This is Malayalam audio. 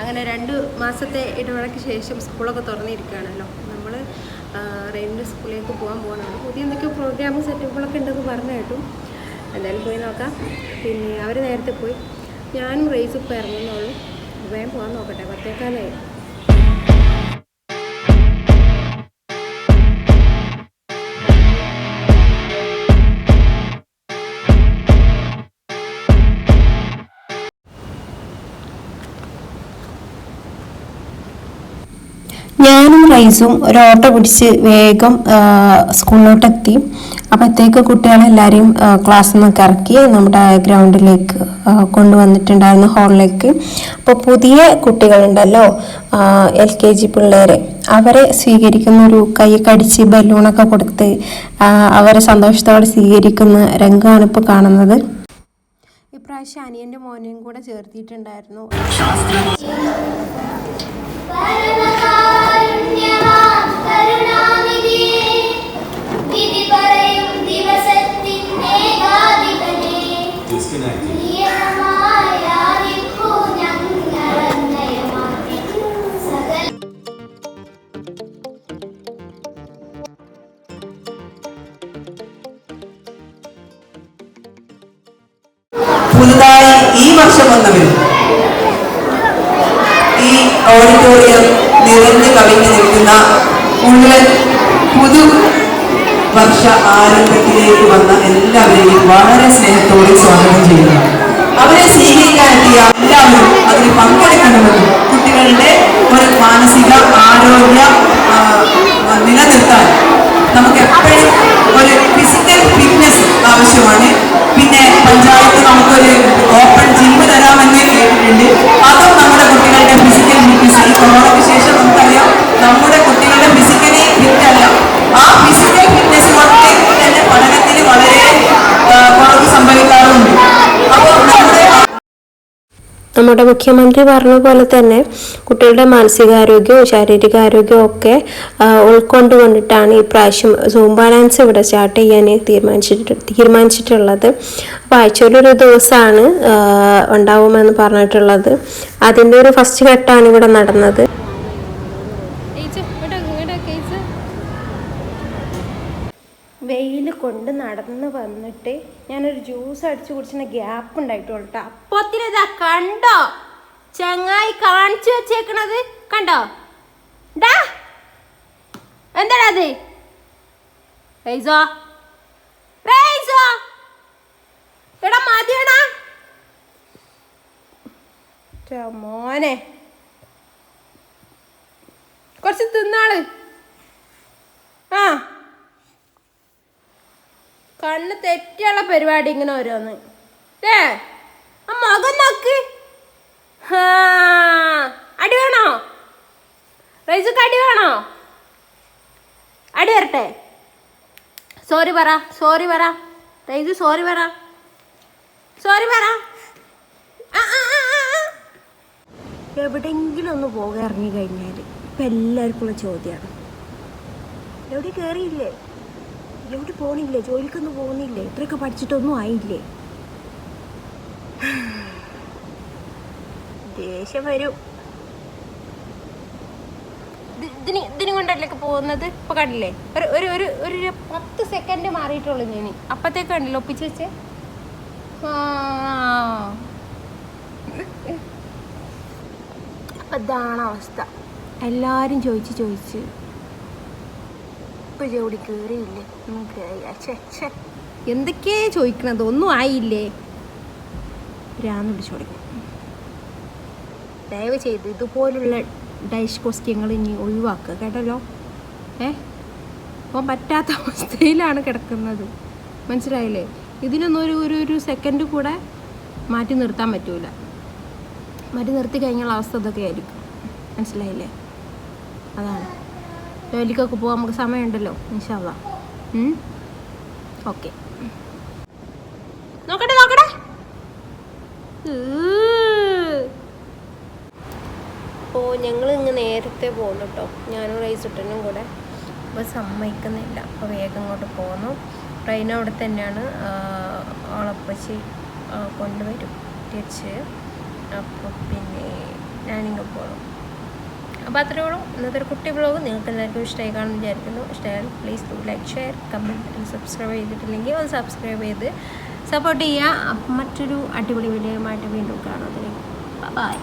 അങ്ങനെ രണ്ട് മാസത്തെ ഇടവേളയ്ക്ക് ശേഷം സ്കൂളൊക്കെ തുറന്നിരിക്കുകയാണല്ലോ. നമ്മൾ റെയിന്റെ സ്കൂളിലേക്ക് പോകാൻ പോകണമാണ് പുതിയ എന്തൊക്കെയോ പ്രോഗ്രാമും സെറ്റപ്പുകളൊക്കെ ഉണ്ടെന്ന് പറഞ്ഞു കേട്ടു. എന്തായാലും പോയി നോക്കാം. പിന്നെ അവർ നേരത്തെ പോയി. ഞാനും റേസ് ഇപ്പോൾ ഇറങ്ങുന്നുള്ളൂ. വേഗം പോകാൻ നോക്കട്ടെ. പത്തേക്കാലായി. ഞാനും റൈസും ഒരു ഓട്ടോ പിടിച്ച് വേഗം സ്കൂളിലോട്ടെത്തി. അപ്പോഴത്തേക്ക് കുട്ടികളെല്ലാവരെയും ക്ലാസ്സിൽ നിന്നൊക്കെ ഇറക്കി നമ്മുടെ ഗ്രൗണ്ടിലേക്ക് കൊണ്ടുവന്നിട്ടുണ്ടായിരുന്നു ഹാളിലേക്ക് അപ്പോൾ പുതിയ കുട്ടികളുണ്ടല്ലോ എൽ കെ ജി പിള്ളേരെ. അവരെ സ്വീകരിക്കുന്ന ഒരു കൈ കടിച്ച് ബലൂണൊക്കെ കൊടുത്ത് അവരെ സന്തോഷത്തോടെ സ്വീകരിക്കുന്ന രംഗമാണ് ഇപ്പോൾ കാണുന്നത്. ഇപ്രാവശ്യം അനിയന്റെ മോനെയും കൂടെ ചേർത്തിട്ടുണ്ടായിരുന്നു. പുതുതായി ഈ ഓഡിറ്റോറിയം നിറഞ്ഞു കവിഞ്ഞു നിൽക്കുന്ന മുഴുവൻ പുതു വർഷ ആരംഭത്തിലേക്ക് വന്ന എല്ലാവരെയും വളരെ സ്നേഹത്തോടെ സ്വാഗതം ചെയ്യുന്നു. അവരെ സ്വീകരിക്കാനെത്തിയ എല്ലാവരും അതിൽ പങ്കെടുക്കണമെന്നും കുട്ടികളുടെ ഒരു മാനസിക ആരോഗ്യ നിലനിർത്താൻ നമുക്ക് എപ്പോഴും ഒരു ഫിസിക്കൽ ഫിറ്റ്നസ് ആവശ്യമാണ്. പിന്നെ പഞ്ചായത്ത് നമുക്കൊരു കേട്ടിട്ടുണ്ട് അതും നമ്മുടെ കുട്ടികളുടെ ഫിസിക്കൽ ഫിറ്റ്നസ് ഈ കൊറോണയ്ക്ക് ശേഷം നമുക്കറിയാം നമ്മുടെ നമ്മുടെ മുഖ്യമന്ത്രി പറഞ്ഞ പോലെ തന്നെ കുട്ടികളുടെ മാനസികാരോഗ്യവും ശാരീരികാരോഗ്യവും ഒക്കെ ഉൾക്കൊണ്ടുകൊണ്ടിട്ടാണ് ഈ പ്രാവശ്യം സൂംബ ഇവിടെ സ്റ്റാർട്ട് ചെയ്യാൻ തീരുമാനിച്ചിട്ട് തീരുമാനിച്ചിട്ടുള്ളത്. അപ്പോൾ ആഴ്ചയിലൊരു ദിവസമാണ് ഉണ്ടാവുമെന്ന് പറഞ്ഞിട്ടുള്ളത്. അതിന്റെ ഒരു ഫസ്റ്റ് ഘട്ടമാണ് ഇവിടെ നടന്നത്. വെയിൽ കൊണ്ട് നടന്ന് വന്നിട്ട് ഞാനൊരു ജ്യൂസ് അടിച്ചു കുടിച്ചിന് ഗ്യാപ്പ് ഉണ്ടായിട്ടുള്ളൂ കേട്ടോ കണ്ടോ? ചങ്ങായി കാണിച്ചു വെച്ചേക്കണത് കണ്ടോ? ഡാ എന്താടാ അത്? റൈസോ? എടാ മതിയടാ. മോനെ. കണ്ണ് തെറ്റിയുള്ള പരിപാടി ഇങ്ങനെ ഓരോന്ന്. ഏ ആ മുഖം നോക്ക്. അടി വേണോ? റൈസക്ക് അടി വേണോ? അടി വരട്ടെ. സോറി പറ സോറി പറ. റൈസ് സോറി പറ. സോറി പറ. എവിടെയെങ്കിലും ഒന്ന് പോകാൻ ഇറങ്ങി കഴിഞ്ഞാൽ ഇപ്പം എല്ലാവർക്കും ഉള്ള ചോദ്യമാണ് എവിടെ കയറിയില്ലേ എവിടെ പോണില്ലേ? ജോലിക്കൊന്നും പോകുന്നില്ലേ? ഇത്രയൊക്കെ പഠിച്ചിട്ടൊന്നും ആയില്ലേ? ദേഷ്യം വരും. ഇത്- ഇതിന് ഇതിനും കൊണ്ടല്ലേ പോകുന്നത് ഇപ്പൊ കണ്ടില്ലേ? ഒരു ഒരു ഒരു ഒരു പത്ത് സെക്കൻഡ് മാറിയിട്ടുള്ളൂ ഞാൻ അപ്പത്തേക്ക് കണ്ടില്ല ഒപ്പിച്ച് വെച്ചേ? അതാണ് അവസ്ഥ. എല്ലാരും ചോദിച്ച് ചോദിച്ച്. ഇപ്പൊ ജോലി കേറിയില്ലേ? നമുക്ക്. എന്തൊക്കെയാ ചോദിക്കണത്? ഒന്നും ആയില്ലേ? രാന്ന് പിടിച്ചു കൊടുക്കും ദയവ് ചെയ്ത് ഇതുപോലുള്ള ഡൈഷ് ക്വസ്റ്റ്യങ്ങൾ ഇനി ഒഴിവാക്കുക കേട്ടല്ലോ. ഏ? അപ്പം പറ്റാത്ത അവസ്ഥയിലാണ് കിടക്കുന്നത്. മനസ്സിലായില്ലേ? ഇതിനൊന്നും ഒരു ഒരു ഒരു സെക്കൻഡ് കൂടെ മാറ്റി നിർത്താൻ പറ്റൂല. മാറ്റി നിർത്തി കഴിഞ്ഞുള്ള അവസ്ഥ ഇതൊക്കെ ആയിരിക്കും മനസ്സിലായില്ലേ? അതാണ്. ജോലിക്കൊക്കെ പോകാൻ നമുക്ക് സമയമുണ്ടല്ലോ ഇൻഷാല്ല ഓക്കെ. നോക്കട്ടെ നോക്കട്ടെ. ഓ ഞങ്ങൾ ഇങ്ങ് നേരത്തെ പോകുന്നു കേട്ടോ ഞാനും റൈസുട്ടനും കൂടെ. അപ്പോൾ സമ്മതിക്കുന്നില്ല. അപ്പോൾ വേഗം ഇങ്ങോട്ട് പോകുന്നു ട്രെയിൻ അവിടെ തന്നെയാണ്. ഓളപ്പച്ചി കൊണ്ടുവരും. തിരിച്ച്. അപ്പോൾ പിന്നെ ഞാനിങ്ങ് പോകണം അപ്പോൾ അത്രയേ ഉള്ളൂ ഇന്നത്തെ ഒരു കുട്ടി ബ്ലോഗ് നിങ്ങൾക്ക് എല്ലാവർക്കും ഇഷ്ടമായി കാണുമെന്ന് വിചാരിക്കുന്നു. ഇഷ്ടമായാൽ please do like share comment and subscribe ചെയ്തിട്ടില്ലെങ്കിൽ ഒന്ന് സബ്സ്ക്രൈബ് ചെയ്ത് സപ്പോർട്ട് ചെയ്യുക. മറ്റൊരു അടിപൊളി വീഡിയോയുമായിട്ട് വീണ്ടും കാണുന്നതിന് ബൈ